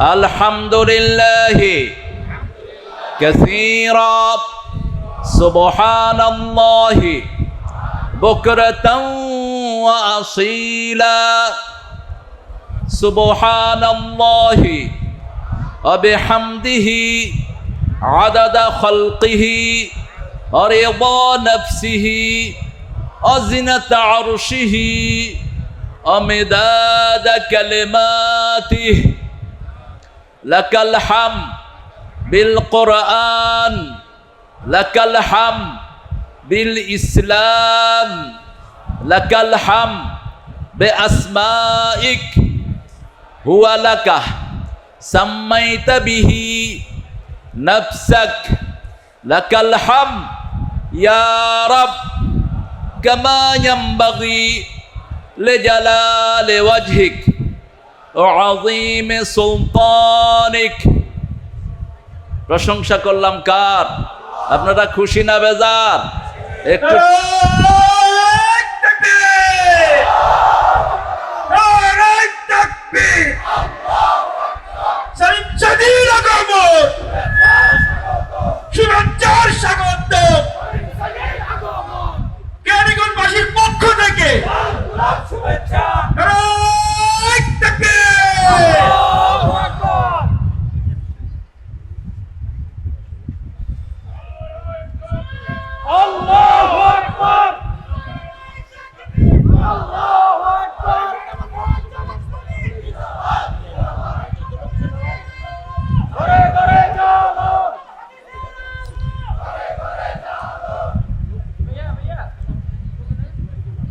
الحمد لله كثيرا. سبحان الله بكرة وأصيلا. سبحان الله وبحمده عدد خلقه ورضا نفسه وزنة عرشه ومداد كلماته. lakal ham bil Quran. Lakal ham bil Islam. Lakal ham bi asma'ik. Huwa lakah. Sammaita bihi nafsak. Lakal ham ya rab kama yanbaghi li jalali wajhika وعظيم سلطانك প্রশংসা করলাম কার আপনারা খুশি না বেজার একটু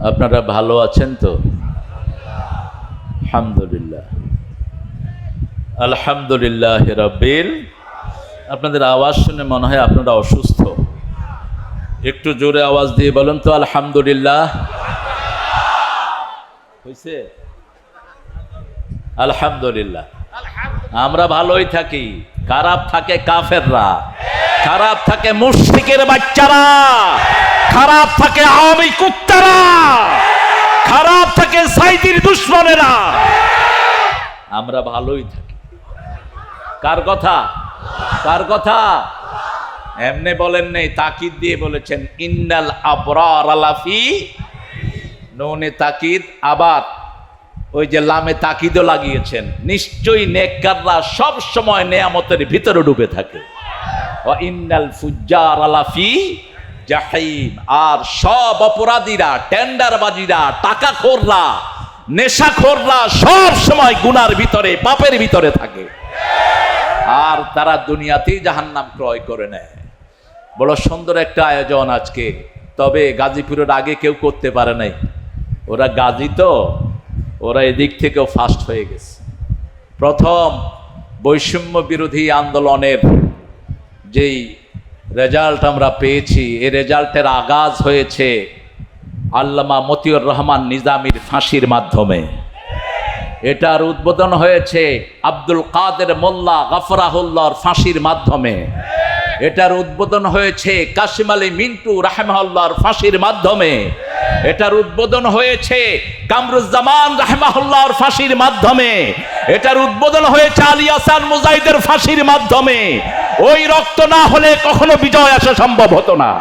আপনারা ভালো আছেন তো? আলহামদুলিল্লাহ। আলহামদুলিল্লাহ রব্বিল আপনাদের আওয়াজ শুনে মনে হয় আপনারা অসুস্থ। একটু জোরে আওয়াজ দিয়ে বলেন তো, আলহামদুলিল্লাহ। হয়েছে আলহামদুলিল্লাহ। আমরা ভালোই থাকি। খারাপ থাকে কাফেররা। খারাপ থাকে মুশরিকের বাচ্চারা। খারাপ থাকে আওয়ামী কুত্তারা। খারাপ থাকে সাইদির দুশ্মনেরা। আমরা ভালোই থাকি। কার কথা? কার কথা? এমনি বলেন নেই, তাকিদ দিয়ে বলেছেন, ইন্নাল আবরার আলাফি নৌনে তাকিদ আবার ওই যে লামে তাকিদও লাগিয়েছেন, নিশ্চয়ই নেককাররা সব সময় নেয়ামতের ভিতরে ডুবে থাকে। ফুজ্জার আলাফি আর সব অপরাধীরা, টেন্ডারবাজিরা টাকা খোররা নেশা খোররা সব সময় গুনার ভিতরে, পাপের ভিতরে থাকে। আর তারা দুনিয়াতেই জাহান্নাম ক্রয় করে নেয়। বড় সুন্দর একটা আয়োজন আজকে। তবে গাজীপুরের আগে কেউ করতে পারে নাই। ওরা গাজী তো। ওরা এদিক থেকেও ফাস্ট হয়ে গেছে। প্রথম বৈষম্য বিরোধী আন্দোলনের যেই রেজাল্ট আমরা পেয়েছি, এই রেজাল্টের আগাজ হয়েছে আল্লামা মতিউর রহমান নিজামির ফাঁসির মাধ্যমে। এটার উদ্বোধন হয়েছে আব্দুল কাদের মোল্লা গফরাহুল্লাহর ফাঁসির মাধ্যমে। এটার উদ্বোধন হয়েছে কাশিম আলী মিন্টু রাহেমাহুল্লাহর ফাঁসির মাধ্যমে। এটার উদ্বোধন হয়েছে কামরুজ্জামান রাহেমাহুল্লাহর ফাঁসির মাধ্যমে। এটার উদ্বোধন হয়েছে আলী হাসান মুজাহিদের ফাঁসির মাধ্যমে। ওই রক্ত না হলে কখনো বিজয় আসা সম্ভব হতো না।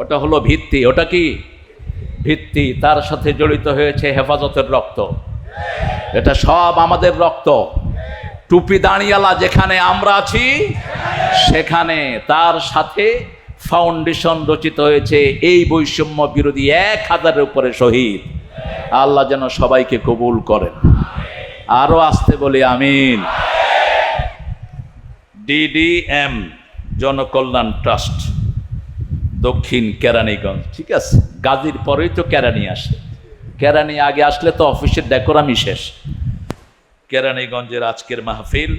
ওটা হলো ভিত্তি, ওটা কি? ভিত্তি, তার সাথে জড়িত হয়েছে হেফাজতের রক্ত। এটা সব আমাদের রক্ত। টুপি দাঁড়িয়ালা যেখানে আমরা আছি, সেখানে তার সাথে ফাউন্ডেশন রচিত হয়েছে, এই বৈষম্য বিরোধী এক হাজারের উপরে শহীদ। আল্লাহ যেন সবাইকে কবুল করেন। আরও আসতে বলি, আমিন। ডিডিএম জনকল্যাণ ট্রাস্ট, দক্ষিণ কেরানীগঞ্জ, ঠিক আছে? গাজীর পরেই তো কেরানি আসে। কেরানি আগে আসলে তো অফিসের ডেকোরামই শেষ। কেরানীগঞ্জের আজকের মাহফিল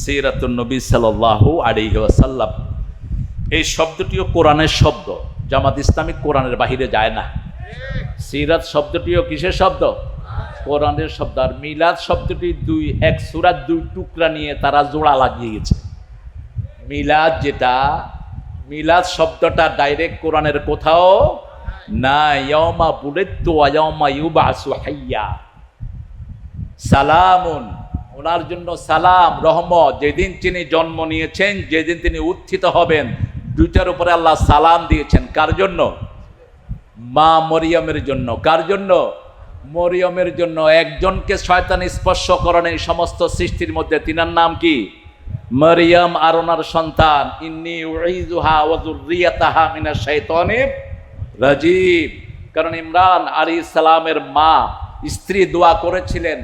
সিরাতুন নবী আলাইহি ওয়াসাল্লাম। এই শব্দটিও কোরআনের শব্দ। জামাত ইসলামিক কোরআনের বাহিরে যায় না। সিরাত শব্দটিও কিসের শব্দ? কোরআনের শব্দ। আর মিলাদ শব্দটি দুই, এক সুরাত দুই টুকরা নিয়ে তারা জোড়া লাগিয়ে গেছে। মিলাদ যেটা, মিলাদ শব্দটা ডাইরেক্ট কোরআনের কোথাও না হাইয়া। সালামুন। ওনার জন্য সালাম, রহমত। যেদিন তিনি জন্ম নিয়েছেন, যেদিন তিনি উত্থিত হবেন দুইটার উপরে আল্লাহ সালাম দিয়েছেন। কার জন্য? মা মরিয়মের জন্য। কার জন্য? মরিয়মের জন্য। একজনকে শয়তান স্পর্শ করেন এই সমস্ত সৃষ্টির মধ্যে। তিনার নাম কি? মরিয়ম আর ওনার সন্তান। ইন্নি উইজুহা ওয়া যুররিয়াতাহা মিনাশ শাইতানির রাজীব। কারণ ইমরান আলাইহিস সালামের মা, স্ত্রী দোয়া করেছিলেন,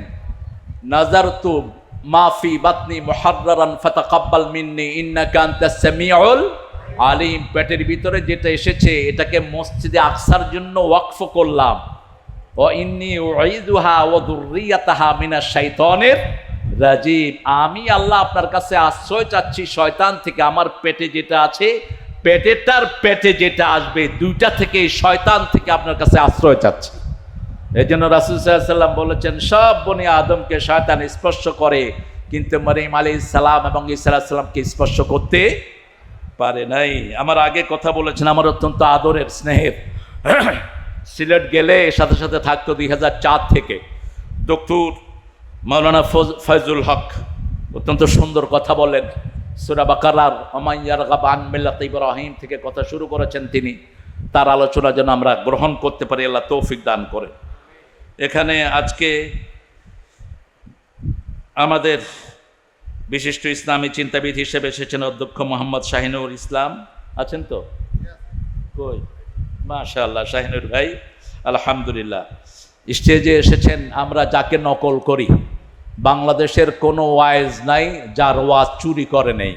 নাজারতু মাফি বাতনি মুহাররারান ফাতাকাব্বাল মিন্নি, ইন্নাকা আনতাস সামিউল আলিম পেটের ভিতরে যেটা এসেছে, এটাকে মসজিদে আকসার জন্য ওয়াকফ করলাম। ও ইন্নি উইদুহা ও দুর্রিয়াতাহা মিনাশ শাইতানির রাজীব আমি আল্লাহ আপনার কাছে আশ্রয় চাচ্ছি শয়তান থেকে, আমার পেটে যেটা আছে, পেটেরটার পেটে যেটা আসবে, দুইটা থেকে শয়তান থেকে আপনার কাছে আশ্রয় চাচ্ছি। এই জন্য রাসুল সাল্লাম বলেছেন, সব বনি আদমকে শয়তান স্পর্শ করে, কিন্তু মরিম আলী সালাম এবং ইসালামকে স্পর্শ করতে পারে নাই। আমার আগে কথা বলেছেন, আমার অত্যন্ত আদরের স্নেহের। সিলেট গেলে সাথে সাথে থাকতো দুই চার থেকে। ডক্টর ফজ- ফয়জুল হক অত্যন্ত সুন্দর কথা বলেন। সুরা বাকারার অমাইয়ার গাবান মিল্লাত ইব্রাহিম থেকে কথা শুরু করেছেন তিনি। তার আলোচনা যেন আমরা গ্রহণ করতে পারি, আল্লাহ তৌফিক দান করে। এখানে আজকে আমাদের বিশিষ্ট ইসলামী চিন্তাবিদ হিসেবে এসেছেন অধ্যক্ষ মোহাম্মদ শাহিনুর ইসলাম। আছেন তো? কই? মাশাআল্লাহ, শাহিনুর ভাই, আলহামদুলিল্লাহ। স্টেজে এসেছেন, আমরা যাকে নকল করি, বাংলাদেশের কোনো ওয়াইজ নাই যার ওয়াজ চুরি করে নেই।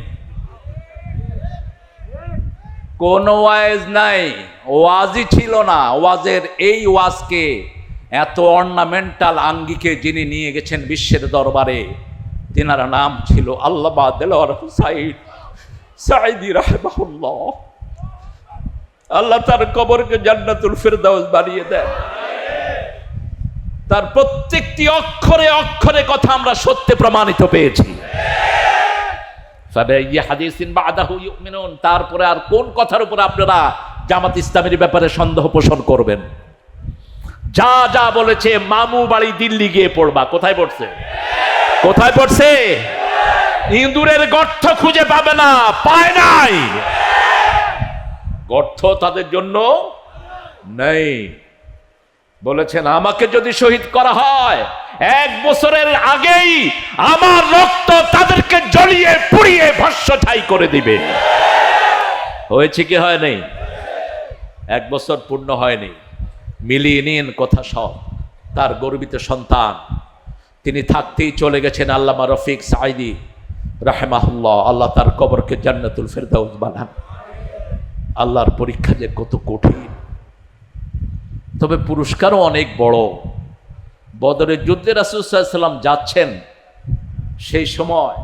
কোনো ওয়াইজ নাই, ওয়াজই ছিল না। ওয়াজের এই ওয়াজকে এত অর্নামেন্টাল আঙ্গিকে যিনি নিয়ে গেছেন বিশ্বের দরবারে তিনার নাম ছিল আল্লাহ দেলোয়ার হুসাইন সাইদি রাহমাহুল্লাহ। আল্লাহ তার কবরকে জান্নাতুল ফিরদাউস বানিয়ে দেন। তার প্রত্যেকটি অক্ষরে অক্ষরে কথা আমরা সত্যে প্রমাণিত পেয়েছি। তারপরে আর কোন কথার উপরে আপনারা জামাত ইসলামের ব্যাপারে সন্দেহ পোষণ করবেন? যা যা বলেছে, মামু বাড়ি দিল্লি গিয়ে পড়বা, কোথায় পড়ছে? কোথায় পড়ছে? ইঁদুরের গর্ত খুঁজে পাবে না, পায় নাই। গর্ত তাদের জন্য নেই। বলেছেন, আমাকে যদি শহীদ করা হয়, এক বছরের আগেই আমার রক্ত তাদেরকে জ্বলিয়ে, পুড়িয়ে ভস্য ছাই করে দিবে। হয়েছে কি হয় নাই এক বছর পূর্ণ হয়নি। মিলিয়ে নিন কথা সব। তার গর্বিত সন্তান তিনি থাকতেই চলে গেছেন আল্লামা রফিক সাইদি রাহেমাহুল্লাহ। আল্লাহ তার কবরকে জান্নাতুল ফেরদাউস বানান। আল্লাহর পরীক্ষা যে কত কঠিন। তবে পুরস্কারও অনেক বড়। বদরের যুদ্ধে রাসুসাল্লাম যাচ্ছেন সেই সময়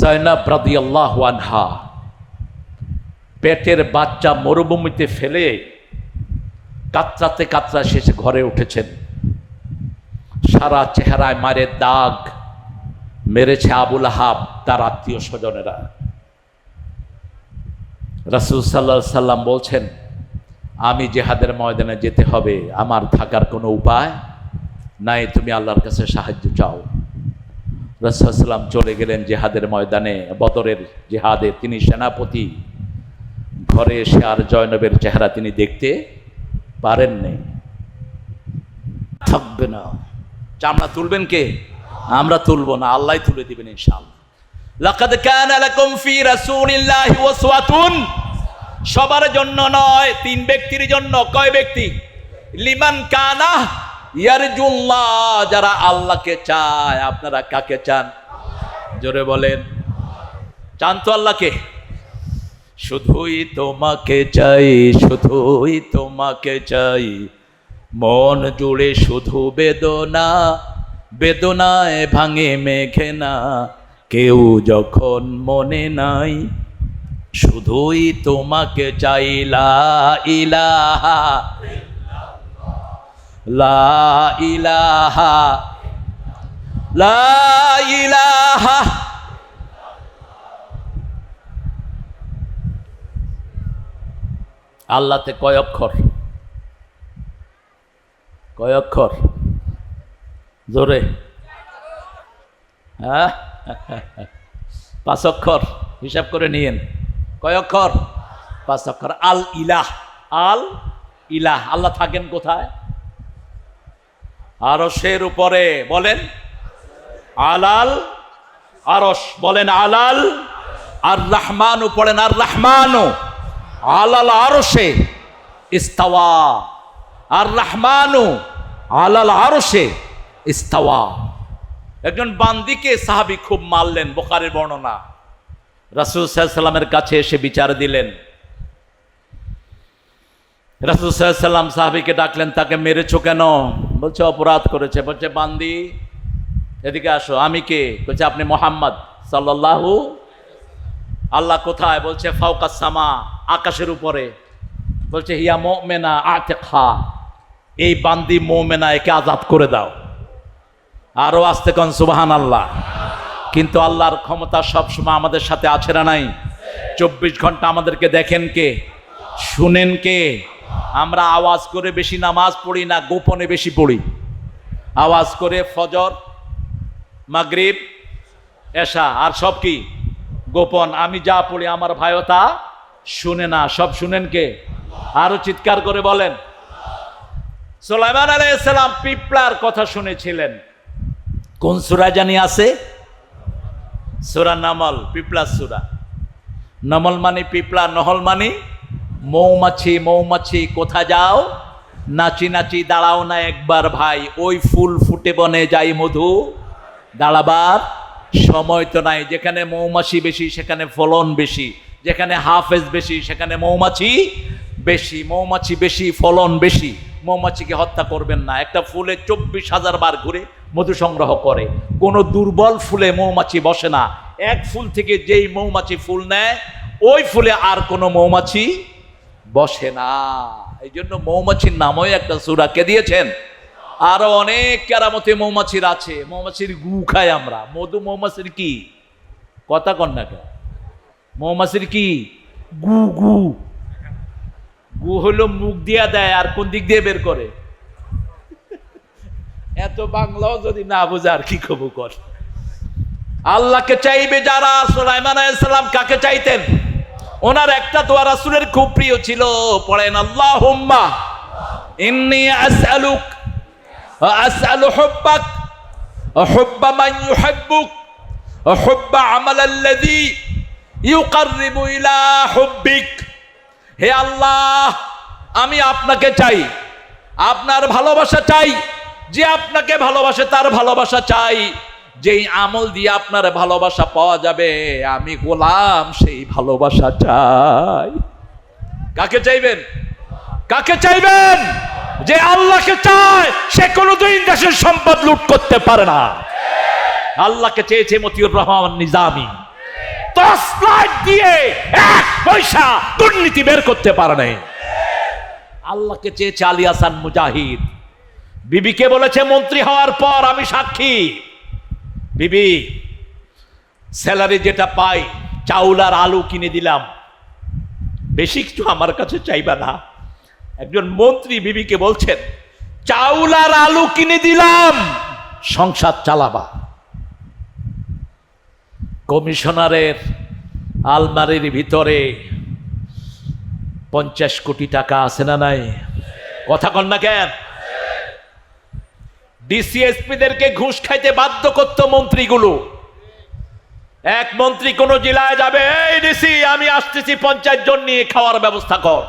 জয়নাব রাদি আল্লাহ আনহা পেটের বাচ্চা মরুভূমিতে ফেলে কাতরাতে কাতরা শেষে ঘরে উঠেছেন। সারা চেহারায় মারের দাগ মেরেছে আবুল হাব তার আত্মীয় স্বজনেরা। রাসুল সাল্লাহ সাল্লাম বলছেন, আমি জেহাদের ময়দানে যেতে হবে, আমার থাকার কোনো উপায় নাই, তুমি আল্লাহর কাছে সাহায্য চাও। রসাল্লাম চলে গেলেন জেহাদের ময়দানে, বদরের জেহাদে। তিনি সেনাপতি, ঘরে এসে আর জয়নবের চেহারা তিনি দেখতে পারেননি। থাকবে না। চামড়া তুলবেন কে? আমরা তুলবো না, আল্লাহ তুলে দিবেন ইনশাআল্লাহ। সবার জন্য নয়, তিন ব্যক্তির জন্য। কয় ব্যক্তি? লিমান কানা ইয়ারজুল্লাহ, যারা আল্লাহকে চায়। আপনারা কাকে চান? জোরে বলেন। চান তো আল্লাহকে? শুধুই তোমাকে চাই, শুধুই তোমাকে চাই। মন জুড়ে শুধু বেদনা, বেদনায় ভাঙে মেঘে না কেউ যখন মনে নাই, শুধুই তোমাকে চাইলা ইলাহা, লা ইলাহা লা ইলাহা। আল্লাহতে কয় অক্ষর? কয় অক্ষর? জোরে। হ্যাঁ? পাঁচ অক্ষর, হিসাব করে নিয়েন। কয় অক্ষর? পাঁচ অক্ষর। আল ইলাহ। আল ইলাহ। আল্লাহ থাকেন কোথায়? আরসের উপরে। বলেন। আলাল আরস বলেন আলাল। আর রহমানু পড়েন। আর রহমানু। আলাল আরসে ইস্তাওয়া। আর রহমানু আলাল আরসে ইস্তাওয়া। একজন বান্দিকে সাহাবি খুব মারলেন বোকারের বর্ণনা। রাসুল সাল্লামের কাছে এসে বিচার দিলেন। রাসুল সাল্লাম সাহাবিকে ডাকলেন, তাকে মেরেছো কেন? বলছে, অপরাধ করেছে। বলছে, বান্দি, এদিকে আসো, আমি কে? বলছে, আপনি মোহাম্মদ সাল্লাল্লাহু আল্লাহ কোথায়? বলছে ফাউকা সামা, আকাশের উপরে। বলছে, হিয়া মোমেনা আতে খা এই বান্দি মোমেনা একে আজাদ করে দাও। আরও আসতে কন সুবাহান আল্লাহ কিন্তু আল্লাহর ক্ষমতা সবসময় আমাদের সাথে আছে না নাই? চব্বিশ ঘণ্টা আমাদেরকে দেখেন কে? শুনেন কে? আমরা আওয়াজ করে বেশি নামাজ পড়ি না গোপনে বেশি পড়ি। আওয়াজ করে ফজর, মাগরিব, এশা, আর সব কি? গোপন। আমি যা পড়ি আমার ভাইও তা শুনে না। সব শুনেন কে? আরও চিৎকার করে বলেন। সোলাইমান আলাইসালাম পিপলার কথা শুনেছিলেন। কোন সুরা জানি আছে? সুরা নামল পিপলা সুরা। নমল মানে পিপলা নহল মানে মৌমাছি মৌমাছি, কোথা যাও? নাচি নাচি দাঁড়াও না একবার ভাই, ওই ফুল ফুটে বনে যাই মধু। দাঁড়াবার সময় তো নাই, যেখানে মৌমাছি বেশি, সেখানে ফলন বেশি, যেখানে হাফেজ বেশি, সেখানে মৌমাছি বেশি, মৌমাছি বেশি, ফলন বেশি, মৌমাছিকে হত্যা করবেন না। একটা ফুলে চব্বিশ হাজার বার ঘুরে মধু সংগ্রহ করে। কোনো দুর্বল ফুলে মৌমাছি বসে না। এক ফুল থেকে যেই মৌমাছি ফুল নেয়, ওই ফুলে আর কোনো মৌমাছি বসে না। এই জন্য মৌমাছির নামও একটা সুরাকে দিয়েছেন? আরও অনেক কেরামতে মৌমাছির আছে। মৌমাছির গু খাই আমরা। মধু মৌমাছির কি? কথা কন না কেন? মৌমাছির কি? গু গু। গু হলো মুখ দিয়া দেয় আর কোন দিক দিয়ে বের করে? এত বাংলাও যদি না বোঝে আর কি খবর কর? আল্লাহকে চাইবে যারা সোলাইমান আলাইসাল্লাম কাকে চাইতেন? ওনার একটা দোয়া রাসূলের খুব প্রিয় ছিল, পড়েন আল্লাহ হুম্মা ইন্নি আসআলুক আসআলু হুব্বাক হুব্বা মান ইউহিব্বুক হুব্বা ইলা হুব্বিক। হে আল্লাহ, আমি আপনাকে চাই। আপনার ভালোবাসা চাই। যে আপনাকে ভালোবাসে তার ভালোবাসা চাই। যেই আমল দিয়ে আপনার ভালোবাসা পাওয়া যাবে, আমি গোলাম সেই ভালোবাসা চাই। কাকে চাইবেন? কাকে চাইবেন? যে আল্লাহকে চায়, সে কোনোদিন দেশের সম্পদ লুট করতে পারে না। আল্লাহকে চেয়েছে মতিউর রহমান নিজামী। মুজাহিদ। বিবিকে সাক্ষী। বিবি, স্যালারি যেটা পাই, চাউল আর আলু কিনে দিলাম। বেশি কিছু আমার কাছে চাইবা না। একজন মন্ত্রী বিবিকে বলছেন, চাউল আর আলু কিনে দিলাম, সংসার চালাবা। কমিশনারের আলমারির ভিতরে পঞ্চাশ কোটি টাকা আছে না নাই? কথা কন না কেন? ডিসিএসপিদেরকে ঘুষ খাইতে বাধ্য করত মন্ত্রীগুলো। এক মন্ত্রী কোন জেলায় যাবে, এই ডিসি, আমি আসতেছি পঞ্চায়েত জন নিয়ে খাওয়ার ব্যবস্থা কর।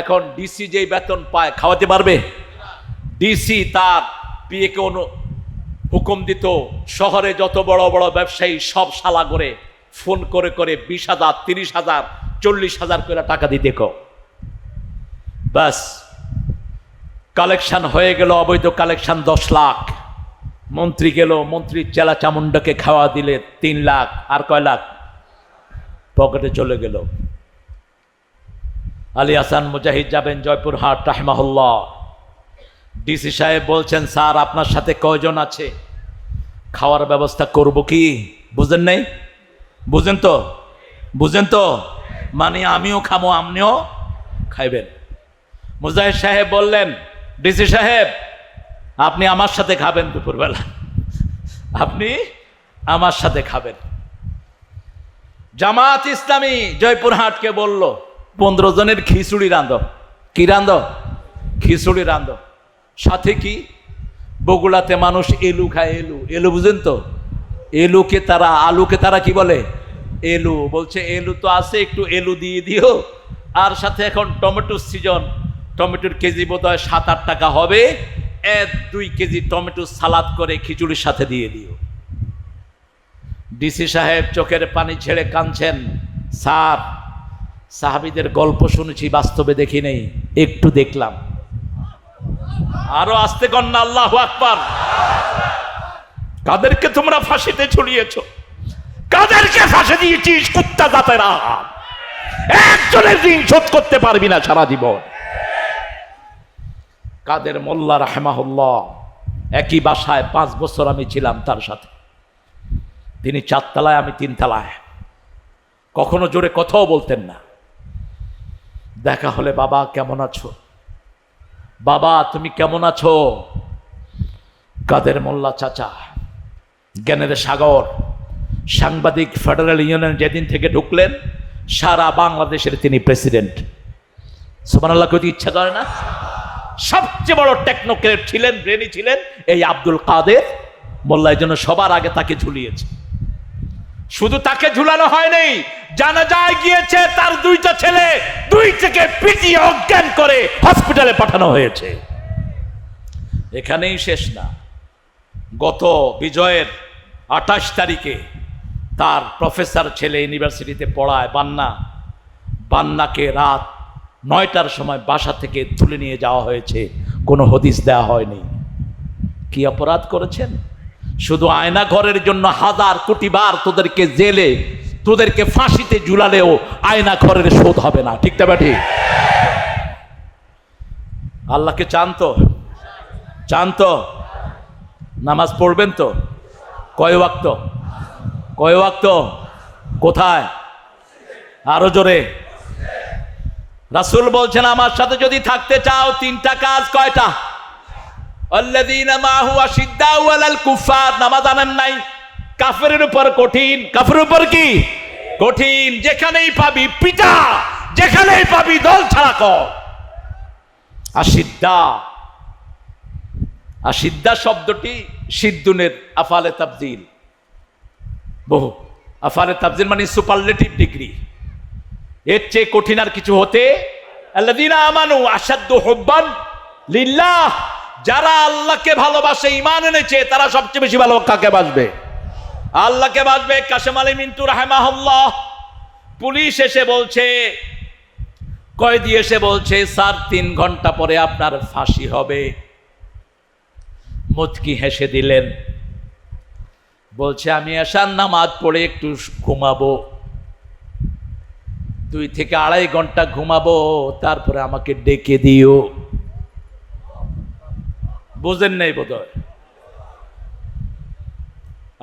এখন ডিসি যেই বেতন পায়, খাওয়াতে পারবে? ডিসি তার পিএকে হুকুম দিত, শহরে যত বড় বড় ব্যবসায়ী সব শালা করে ফোন করে করে বিশ হাজার, তিরিশ হাজার, চল্লিশ হাজার করে টাকা দিতে কো। ব্যাস, কালেকশন হয়ে গেল, অবৈধ কালেকশন দশ লাখ। মন্ত্রী গেল মন্ত্রীর চেলা চামুন্ডাকে খাওয়া দিলে তিন লাখ, আর কয় লাখ? পকেটে চলে গেল। আলী হাসান মুজাহিদ যাবেন জয়পুরহাট, রাহমাহুল্লাহ। ডিসি সাহেব বলছেন, স্যার, আপনার সাথে কয়জন আছে? খাওয়ার ব্যবস্থা করব কি? বুঝেন নাই? বুঝেন তো? বুঝেন তো? মানে আমিও খামো, আপনিও খাইবেন। মুজাহিদ সাহেব বললেন, ডিসি সাহেব, আপনি আমার সাথে খাবেন দুপুরবেলা। আপনি আমার সাথে খাবেন। জামাত ইসলামী জয়পুরহাটকে বলল, পনেরো জনের খিচুড়ি রান্ধ কি রান্ধ খিচুড়ি রান্ধ সাথে কি? বগুড়াতে মানুষ এলু খায় এলু। এলু বুঝেন তো? এলুকে তারা, আলুকে তারা কি বলে? এলু। বলছে, এলু তো আছে, একটু এলু দিয়ে দিও। আর সাথে এখন টমেটোর সিজন। টমেটোর কেজি বোধ হয় সাত আট টাকা হবে। এক, দুই কেজি টমেটো সালাদ করে খিচুড়ির সাথে দিয়ে দিও। ডিসি সাহেব চোখের পানি ছেড়ে কাঁদছেন। স্যার, সাহাবিদের গল্প শুনেছি, বাস্তবে দেখি নেই। একটু দেখলাম। আরও আসতে কন্যা আল্লাহ আকবার। কাদেরকে তোমরা ফাঁসিতে ছড়িয়েছ? কাদেরকে ফাঁসি দিয়েছিস, কুত্তা দাঁতেরা একজনের শোধ করতে পারবি না সারা জীবন। কাদের মোল্লা রাহেমাহুল্লাহ, একই বাসায় পাঁচ বছর আমি ছিলাম তার সাথে। তিনি চারতলায়, আমি তিনতলায়। কখনো জোরে কথাও বলতেন না। দেখা হলে, বাবা, কেমন আছো? বাবা, তুমি কেমন আছো? কাদের মোল্লা চাচা? জ্ঞানের সাগর। সাংবাদিক ফেডারেল ইউনিয়ন যেদিন থেকে ঢুকলেন, সারা বাংলাদেশের তিনি প্রেসিডেন্ট। সুমান আল্লাহ কেউ ইচ্ছা করে না? সবচেয়ে বড় টেকনোক্রেট ছিলেন ব্রেনি ছিলেন, এই আব্দুল কাদের। মোল্লা এই জন্য সবার আগে তাকে ঝুলিয়েছে। শুধু তাকে ঝুলানো হয়নি, জানা যায় গিয়েছে তার দুইটা ছেলে দুই থেকে পিটিয়ে অজ্ঞান করে হসপিটালে পাঠানো হয়েছে। এখানেই শেষ না। গত বিজয়ের আঠাশ তারিখে তার প্রফেসর ছেলে ইউনিভার্সিটিতে পড়ায় বান্না, বান্নাকে রাত নয়টার সময় বাসা থেকে তুলে নিয়ে যাওয়া হয়েছে। কোনো হদিস দেওয়া হয়নি। কি অপরাধ করেছেন? শুধু আয়না ঘরের জন্য হাজার কোটি বার তোদেরকে জেলে, তোদেরকে ফাঁসিতে ঝুলালেও আয়না ঘরের শোধ হবে না। ঠিক তবে ঠিক। আল্লাহকে চান তো চান তো নামাজ পড়বেন তো? কয় ওয়াক্ত? কয় ওয়াক্ত? কোথায়? আরও জোরে। রাসুল বলছেন, আমার সাথে যদি থাকতে চাও, তিনটা কাজ, কয়টা? আল্লাযীনা মাহু আশিদ্দাউ আলাল কুফার নামাজ আনেন নাই। কাফেরের উপর কঠিন। কাফেরের উপর কি? কঠিন। যেখানেই পিটা, যেখানেই দল ছাড়া আশিদ্দা। আশিদ্দা শব্দটি সিদ্ধুনের আফালে তাবজিল বহু। আফালে তাবজিল মানে সুপারলেটিভ ডিগ্রি এর চেয়ে কঠিন আর কিছু হতে আল্লাযীনা আমানু আশাদ্দু হুব্বান লিল্লাহ। যারা আল্লাহকে ভালোবাসে ইমান এনেছে, তারা সবচেয়ে বেশি ভালো কাকে বাসবে? আল্লাহকে বাসবে কাশেম আলী মিন্টু রাহেমাহুল্লাহ। পুলিশ এসে বলছে, কয়েদি এসে বলছে, স্যার, তিন ঘণ্টা পরে আপনার ফাঁসি হবে। মুচকি হেসে দিলেন। বলছে, আমি এসার নামাজ পড়ে একটু ঘুমাবো। দুই থেকে আড়াই ঘণ্টা ঘুমাবো, তারপরে আমাকে ডেকে দিও। বোঝেন নাই বোধ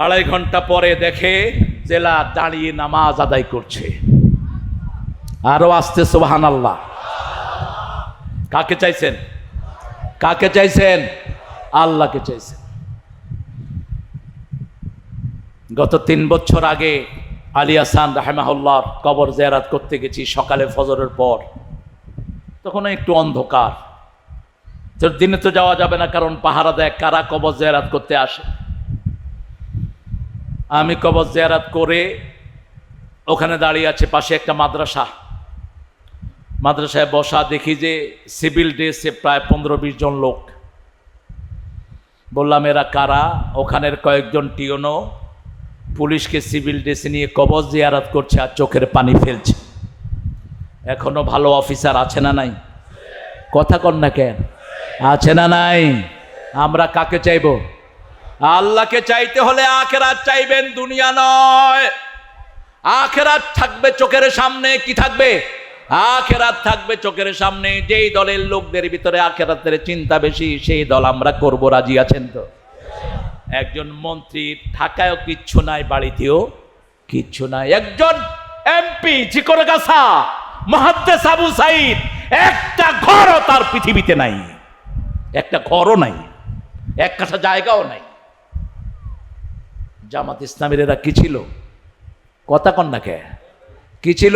আড়াই ঘণ্টা পরে দেখে জেলা দাঁড়িয়ে নামাজ আদায় করছে। আরও আসতে সোহান আল্লাহ কাকে চাইছেন? কাকে চাইছেন? আল্লাহকে চাইছেন। গত তিন বছর আগে আলী আসান রাহেমাহুল্লাহর কবর জেয়ারাত করতে গেছি সকালে ফজরের পর। তখন একটু অন্ধকার। দিনে তো যাওয়া যাবে না, কারণ পাহারা দেয় কারা কবর জেয়ারাত করতে আসে? আমি কবর জেয়ারাত করে ওখানে দাঁড়িয়ে আছে, পাশে একটা মাদ্রাসা। মাদ্রাসায় বসা দেখি যে সিভিল ড্রেসে প্রায় পনেরো বিশ জন লোক। বললাম, এরা কারা? ওখানের কয়েকজন টিওনো পুলিশকে সিভিল ড্রেসে নিয়ে কবজ জিয়ারাত করছে আর চোখের পানি ফেলছে। এখনও ভালো অফিসার আছে না নাই? কথা কন না কেন? আছে না নাই? আমরা কাকে চাইব? আল্লাহকে চাইতে হলে আখেরাত চাইবেন দুনিয়া নয়। আখেরাত থাকবে চোখের সামনে, কি থাকবে? আখেরাত থাকবে চোখের সামনে। যেই দলের লোকদের ভিতরে আখেরাতের চিন্তা বেশি, সেই দল আমরা করব, রাজি আছেন তো? একজন মন্ত্রী ঢাকায়ও কিচ্ছু নাই, বাড়িতেও কিচ্ছু নাই। একজন এমপি চিকরগাছা মহাদ্দেস আবু সাইদ, একটা ঘরও তার পৃথিবীতে নাই। একটা ঘরও নাই, এক কাঠা জায়গাও নাই। জামাত ইসলামের এরা কি ছিল? কথা কন্যাকে কি ছিল?